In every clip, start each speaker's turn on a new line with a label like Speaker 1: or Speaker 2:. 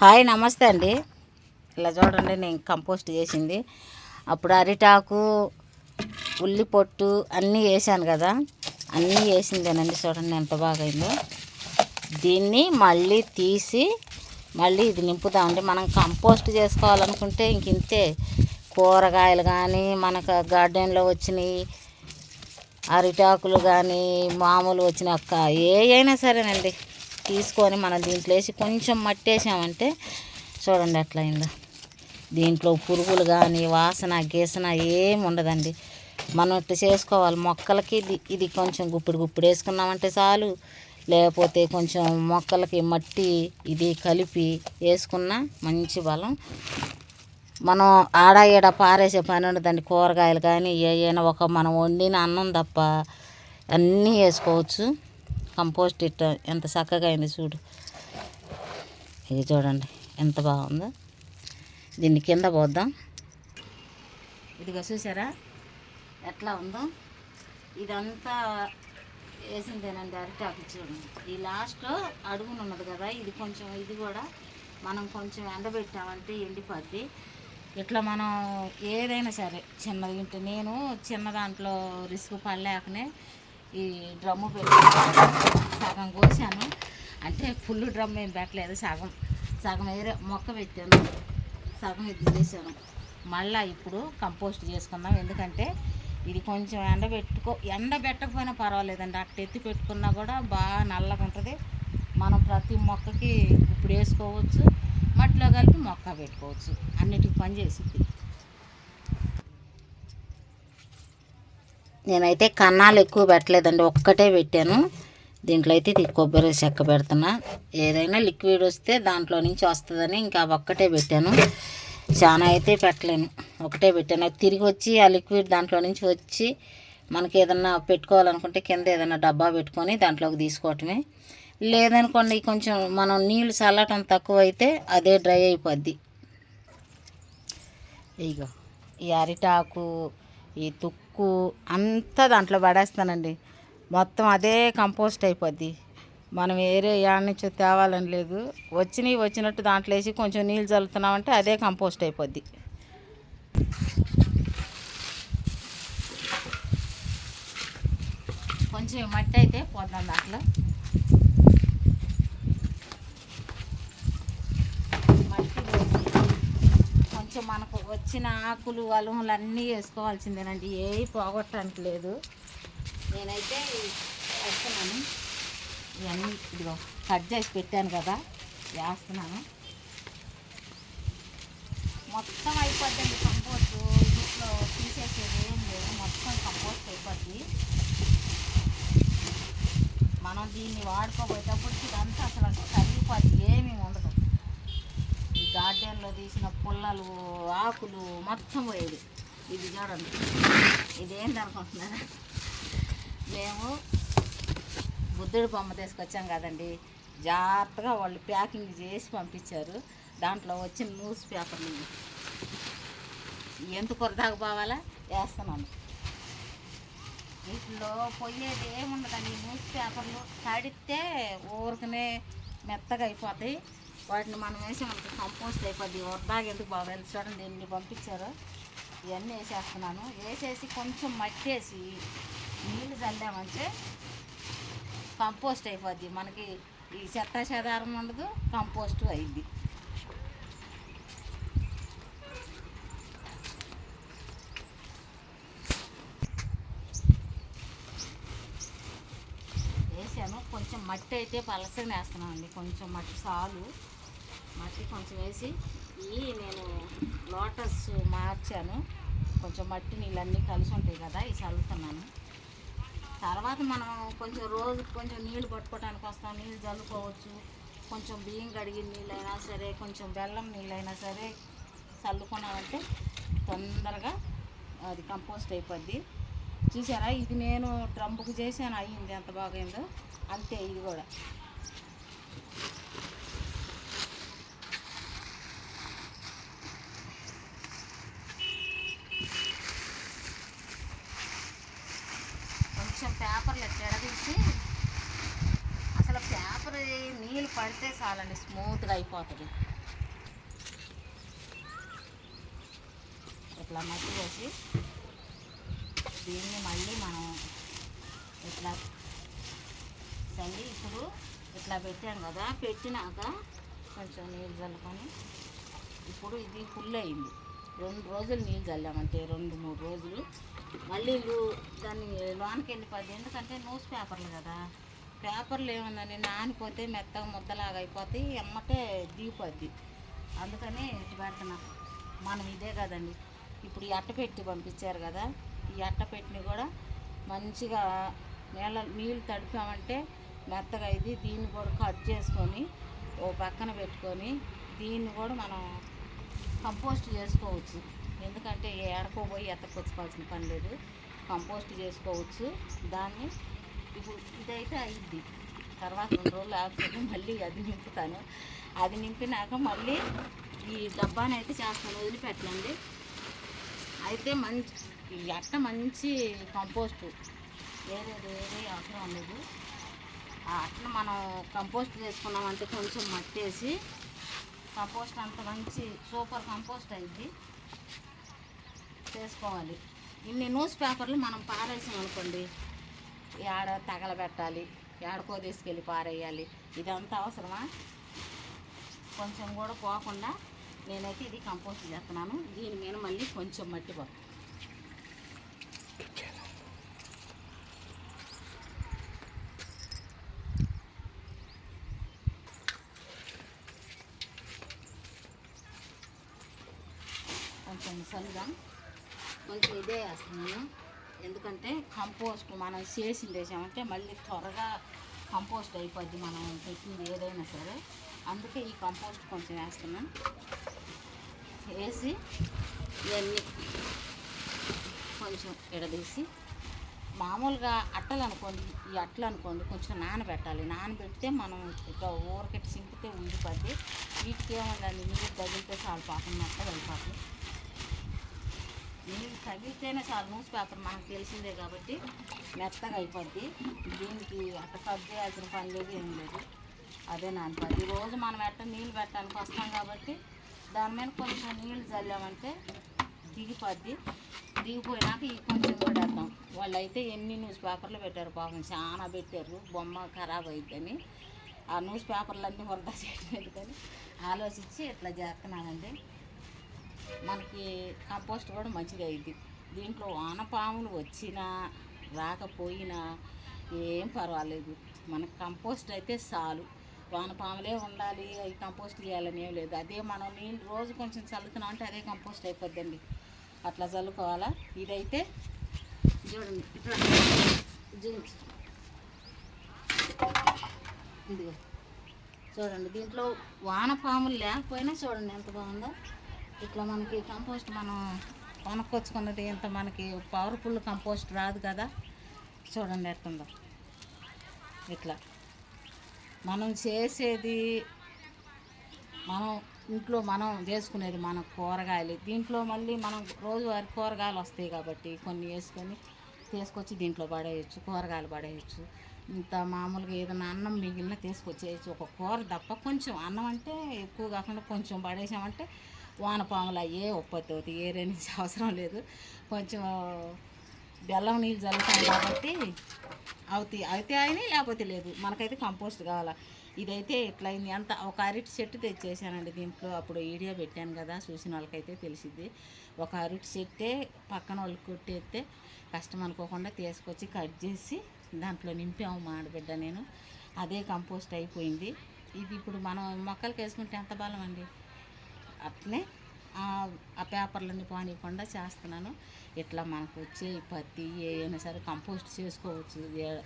Speaker 1: Hi నమస్తే అండి. ఇలా చూడండి నేను కంపోస్ట్ చేసింది. అప్పుడు అరిటాకు ఉల్లి పొట్టు అన్నీ వేసాను కదా. అన్నీ వేసిందేనండి చూడండి ఎంత బాగా అయిందో దీన్ని మళ్ళీ తీసి మళ్ళీ ఇది నింపుదామండి మనం కంపోస్ట్ చేసుకోవాలనుకుంటే ఇంక ఇంతే. కూరగాయలు కానీ మనకు గార్డెన్లో వచ్చినవి అరిటాకులు కానీ మామూలు వచ్చిన ఏ అయినా సరేనండి. తీసుకొని మనం దీంట్లో వేసి కొంచెం మట్టి వేసామంటే చూడండి అట్లయిందో. దీంట్లో పురుగులు కానీ వాసన గీసన ఏమి ఉండదండి. మనం ఇట్లా చేసుకోవాలి. మొక్కలకి ఇది ఇది కొంచెం గుప్పుడు గుప్పుడు వేసుకున్నామంటే చాలు. లేకపోతే కొంచెం మొక్కలకి మట్టి ఇది కలిపి వేసుకున్న మంచి బలం. మనం ఆడ ఈడ పారేసే పని ఉండదండి. కూరగాయలు కానీ ఏమైనా ఒక మనం వండిన అన్నం తప్ప అన్నీ వేసుకోవచ్చు. కంపోస్ట్ ఇట్ట ఎంత చక్కగా అయింది చూడు. ఇది చూడండి ఎంత బాగుందో. దీన్ని కింద పోద్దాం. ఇదిగో చూసారా? ఎట్లా ఉందో? ఇదంతా వేసిందేనండి అరిటాకు చూడండి. ఈ లాస్ట్లో అడుగున ఉన్నది కదా ఇది కొంచెం ఇది కూడా మనం కొంచెం ఎండబెట్టామంటే ఎండిపోద్ది. ఇట్లా మనం ఏదైనా సరే చిన్నది ఇంటి నేను చిన్న దాంట్లో రిస్క్ పడలేకనే ఈ డ్రమ్ము పెట్టి సగం కోసాను. అంటే ఫుల్ డ్రమ్ ఏం పెట్టలేదు సగం. సగం వేరే మొక్క పెట్టాను. సగం ఇది చేశాను. మళ్ళీ ఇప్పుడు కంపోస్ట్ చేసుకుందాం. ఎందుకంటే ఇది కొంచెం ఎండబెట్టుకో ఎండబెట్టకపోయినా పర్వాలేదండి. అట్ట ఎత్తి పెట్టుకున్నా కూడా బాగా నల్లగా ఉంటుంది. మనం ప్రతి మొక్కకి ఇప్పుడు వేసుకోవచ్చు. మట్టిలో కలిపి మొక్క పెట్టుకోవచ్చు. అన్నిటికి పని చేసింది నేనైతే కన్నాలు ఎక్కువ పెట్టలేదండి ఒక్కటే పెట్టాను. దీంట్లో అయితే ఇది కొబ్బరి చెక్క పెడుతున్నా. ఏదైనా లిక్విడ్ వస్తే దాంట్లో నుంచి వస్తుందని ఇంకా ఒక్కటే పెట్టాను. చాలా అయితే పెట్టలేను ఒకటే పెట్టాను. అది తిరిగి వచ్చి ఆ లిక్విడ్ దాంట్లో నుంచి వచ్చి మనకి ఏదన్నా పెట్టుకోవాలనుకుంటే కింద ఏదైనా డబ్బా పెట్టుకొని దాంట్లోకి తీసుకోవటమే. లేదనుకోండి కొంచెం మనం నీళ్ళు చల్లటం తక్కువ అయితే అదే డ్రై అయిపోద్ది. ఇగో ఈ అరిటాకు ఈ తుక్కు అంతా దాంట్లో పడేస్తానండి. మొత్తం అదే కంపోస్ట్ అయిపోద్ది. మనం వేరే యాడ నుంచో తేవాలని లేదు. వచ్చినవి వచ్చినట్టు దాంట్లో వేసి కొంచెం నీళ్ళు చల్లుతున్నామంటే అదే కంపోస్ట్ అయిపోద్ది. కొంచెం మట్టి అయితే పోద్దాం దాంట్లో మట్టి పోసి కొంచెం మనకు వచ్చిన ఆకులు అలుములు అన్నీ వేసుకోవాల్సిందేనండి. ఏ పోగొట్టడానికి లేదు. నేనైతే వేస్తున్నాను. ఇవన్నీ ఇదిగో కట్ చేసి పెట్టాను కదా వేస్తున్నాను. మొత్తం అయిపోద్దండి కంపోస్ట్. ఇంట్లో తీసేసేది ఏం లేదు. మొత్తం కంపోస్ట్ అయిపోద్ది. మనం దీన్ని వాడుకోబోయేటప్పుడు ఇదంతా అసలు కరిగిపోద్ది ఏమీ ఉండదు. గార్డెన్లో తీసిన పుల్లలు ఆకులు మొత్తం పోయేది. ఇది చూడండి. ఇదేం అనుకుంటున్నారా మేము బుద్ధుడు బొమ్మ తీసుకొచ్చాం కదండి. జాగ్రత్తగా వాళ్ళు ప్యాకింగ్ చేసి పంపించారు. దాంట్లో వచ్చిన న్యూస్ పేపర్లు ఎంత కొరదాకా పోవాలా? వేస్తున్నాను. వీటిలో పోయేది ఏముండదండి? న్యూస్ పేపర్లు. కడితే ఊరికనే మెత్తగా అయిపోతాయి. వాటిని మనం వేసి కంపోస్ట్ అయిపోద్ది వరదాగా ఎందుకు బాగా చూడండి దీన్ని పంపించారు. ఇవన్నీ వేసేస్తున్నాను. వేసేసి కొంచెం మట్టేసి నీళ్ళు చల్లామంటే కంపోస్ట్ అయిపోద్ది. మనకి ఈ చెత్త చెదారం ఉండదు కంపోస్ట్ అయింది వేసాను. కొంచెం మట్టి అయితే పలసగా వేస్తున్నామండి కొంచెం మట్టి సాలు. మట్టి కొంచెం వేసి ఈ నేను లోటస్ మార్చాను. కొంచెం మట్టి నీళ్ళన్నీ కలిసి ఉంటాయి కదా ఈ చల్లుతున్నాను. తర్వాత మనం కొంచెం రోజు కొంచెం నీళ్ళు పట్టుకోవడానికి వస్తాం. నీళ్ళు చల్లుకోవచ్చు. కొంచెం బియ్యం కడిగిన నీళ్ళైనా సరే కొంచెం బెల్లం నీళ్ళైనా సరే చల్లుకున్నామంటే తొందరగా అది కంపోస్ట్ అయిపోద్ది. చూసారా? ఇది నేను డ్రమ్ముకు చేశాను. అయ్యింది ఎంత బాగైందో. అంతే ఇది కూడా కొంచెం పేపర్లు ఎడదీసి అసలు పేపర్ నీళ్ళు పడి పడితే చాలండి స్మూత్గా అయిపోతుంది. ఇట్లా మట్టి వేసి దీన్ని మళ్ళీ మనం ఇట్లా చల్లి ఇప్పుడు ఇట్లా పెట్టాం కదా పెట్టినాక కొంచెం నీళ్ళు చల్లుకొని ఇప్పుడు ఇది ఫుల్ అయింది. రెండు రోజులు నీళ్ళు చల్లామంటే రెండు మూడు రోజులు. మళ్ళీ దాన్ని లోనికి వెళ్ళిపోద్ది ఎందుకంటే న్యూస్ పేపర్లు కదా. పేపర్లు ఏముందని నానిపోతే మెత్తగా ముద్దలాగా అయిపోతాయి ఎమ్మటే దిగిపోద్ది. అందుకని ఇటు పెడుతున్నా. మనం ఇదే కదండి. ఇప్పుడు ఈ అట్ట పెట్టి పంపించారు కదా ఈ అట్ట పెట్టిని కూడా మంచిగా నీళ్ళ నీళ్ళు తడిపామంటే మెత్తగా ఇది దీన్ని కూడా కట్ చేసుకొని ఓ పక్కన పెట్టుకొని దీన్ని కూడా మనం కంపోస్ట్ చేసుకోవచ్చు. ఎందుకంటే ఏడకోపోయి ఎత్తకొచ్చుకోవాల్సిన పని లేదు. కంపోస్ట్ చేసుకోవచ్చు. దాన్ని ఇప్పుడు ఇదైతే అయింది. తర్వాత రెండు రోజులు ఆపుకొని మళ్ళీ అది నింపుతాను. అది నింపినాక మళ్ళీ ఈ డబ్బాని అయితే చేస్తాను వదిలిపెట్టండి అయితే మంచి ఈ అట్ట మంచి కంపోస్ట్. వేరే వేరే అవసరం లేదు. ఆ అట్టను మనం కంపోస్ట్ చేసుకున్నామంటే కొంచెం మట్టేసి కంపోస్ట్ అంత మంచి సూపర్ కంపోస్ట్ అయింది. చేసుకోవాలి. ఇన్ని న్యూస్ పేపర్లు మనం పారేసాం అనుకోండి ఏడ తగలబెట్టాలి ఏడకో తీసుకెళ్ళి పారేయాలి ఇదంతా అవసరమా? కొంచెం కూడా పోకుండా నేనైతే ఇది కంపోస్ట్ చేస్తున్నాను. దీని మీద మళ్ళీ కొంచెం మట్టి పో కొంచెం సరిగా కొంచెం ఇదే వేస్తున్నాను. ఎందుకంటే కంపోస్ట్ మనం చేసింది వేసామంటే మళ్ళీ త్వరగా కంపోస్ట్ అయిపోద్ది మనం పెట్టింది ఏదైనా సరే. అందుకే ఈ కంపోస్ట్ కొంచెం వేస్తున్నాను వేసి ఇవన్నీ కొంచెం ఎడదీసి మామూలుగా అట్టలు అనుకోండి ఈ అట్టలు అనుకోండి కొంచెం నానబెట్టాలి. నానబెడితే మనం ఇక ఊరకట్టి సింపితే ఉండిపోద్ది. వీటికి ఏముందండి? నీళ్ళు తగిలితే చాలు పాపం మెత్తగా వెళ్ళిపోతుంది నీళ్ళు తగిలితేనే చాలు న్యూస్ పేపర్ మనకు తెలిసిందే కాబట్టి మెత్తగా అయిపోద్ది. దీనికి అట్ట కట్ చేయాల్సిన పని లేదు ఏం లేదు. అదే నానిపోద్ది రోజు మనం ఎట్ట నీళ్ళు పెట్టడానికి వస్తాం కాబట్టి దాని మీద కొంచెం నీళ్ళు చల్లామంటే దిగిపోద్ది. దిగిపోయినాక ఈ కొంచెం పడేద్దాం వాళ్ళు అయితే ఎన్ని న్యూస్ పేపర్లు పెట్టారు పాపం చాలా పెట్టారు. బొమ్మ ఖరాబ్ అయిద్దని. ఆ న్యూస్ పేపర్లన్నీ వృధా చేయడం ఎందుకని ఆలోచించి ఇట్లా చేస్తున్నానండి. మనకి కంపోస్ట్ కూడా మంచిగా అయింది దీంట్లో వానపాములు వచ్చినా రాకపోయినా ఏం పర్వాలేదు. మనకి కంపోస్ట్ అయితే చాలు. వానపాములే ఉండాలి అవి కంపోస్ట్ చేయాలని ఏం లేదు. అదే మనం నీళ్ళు రోజు కొంచెం చల్లుతున్నాం అంటే అదే కంపోస్ట్ అయిపోద్దండి. అట్లా చల్లుకోవాలా? ఇదైతే చూడండి ఇట్లా. చూడండి ఇదిగో. చూడండి దీంట్లో వానపాములు లేకపోయినా చూడండి ఎంత బాగుందో. ఇట్లా మనకి కంపోస్ట్ మనం కొనుక్కొచ్చుకున్నది ఇంత మనకి పవర్ఫుల్ కంపోస్ట్ రాదు కదా? చూడండి ఎట్టుందో ఇట్లా. మనం చేసేది మనం ఇంట్లో మనం చేసుకునేది మన కూరగాయలు. దీంట్లో మళ్ళీ మనం రోజువారి కూరగాయలు వస్తాయి కాబట్టి కొన్ని వేసుకొని తీసుకొచ్చి దీంట్లో పడేయచ్చు కూరగాయలు పడేయచ్చు. ఇంత మామూలుగా ఏదైనా అన్నం మిగిలిన తీసుకొచ్చేయచ్చు. ఒక కూర తప్ప కొంచెం అన్నం అంటే ఎక్కువ కాకుండా కొంచెం పడేసామంటే వానపాములు అయ్యే ఉత్పత్తి అవుతాయి ఏరే నుంచి అవసరం లేదు. కొంచెం బెల్లం నీళ్ళు చల్లుతాం కాబట్టి అవుతాయి. అయితే అయినా లేకపోతే లేదు. మనకైతే కంపోస్ట్ కావాలా? ఇదైతే ఇట్లా అయింది అంత ఒక అరటి చెట్టు తెచ్చేసానండి దీంట్లో. అప్పుడు వీడియో పెట్టాను కదా చూసిన వాళ్ళకైతే తెలిసిద్ది. ఒక అరటి చెట్టే పక్కన వాళ్ళకి కొట్టేస్తే కష్టం అనుకోకుండా తీసుకొచ్చి కట్ చేసి దాంట్లో నింపాము మా ఆడబిడ్డ నేను. అదే కంపోస్ట్ అయిపోయింది. ఇది ఇప్పుడు మనం మొక్కలకి వేసుకుంటే ఎంత బలం అండి? అట్లనే ఆ- పేపర్లన్నీ పోనీయకుండా చేస్తున్నాను. ఇట్లా మనకు వచ్చే పత్తి ఏదైనా సరే కంపోస్ట్ చేసుకోవచ్చు.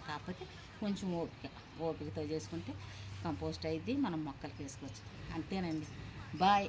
Speaker 1: కాకపోతే కొంచెం ఓపిక ఓపికతో చేసుకుంటే కంపోస్ట్ అయితే మనం మొక్కలకి వేసుకోవచ్చు. అంతేనండి. బాయ్.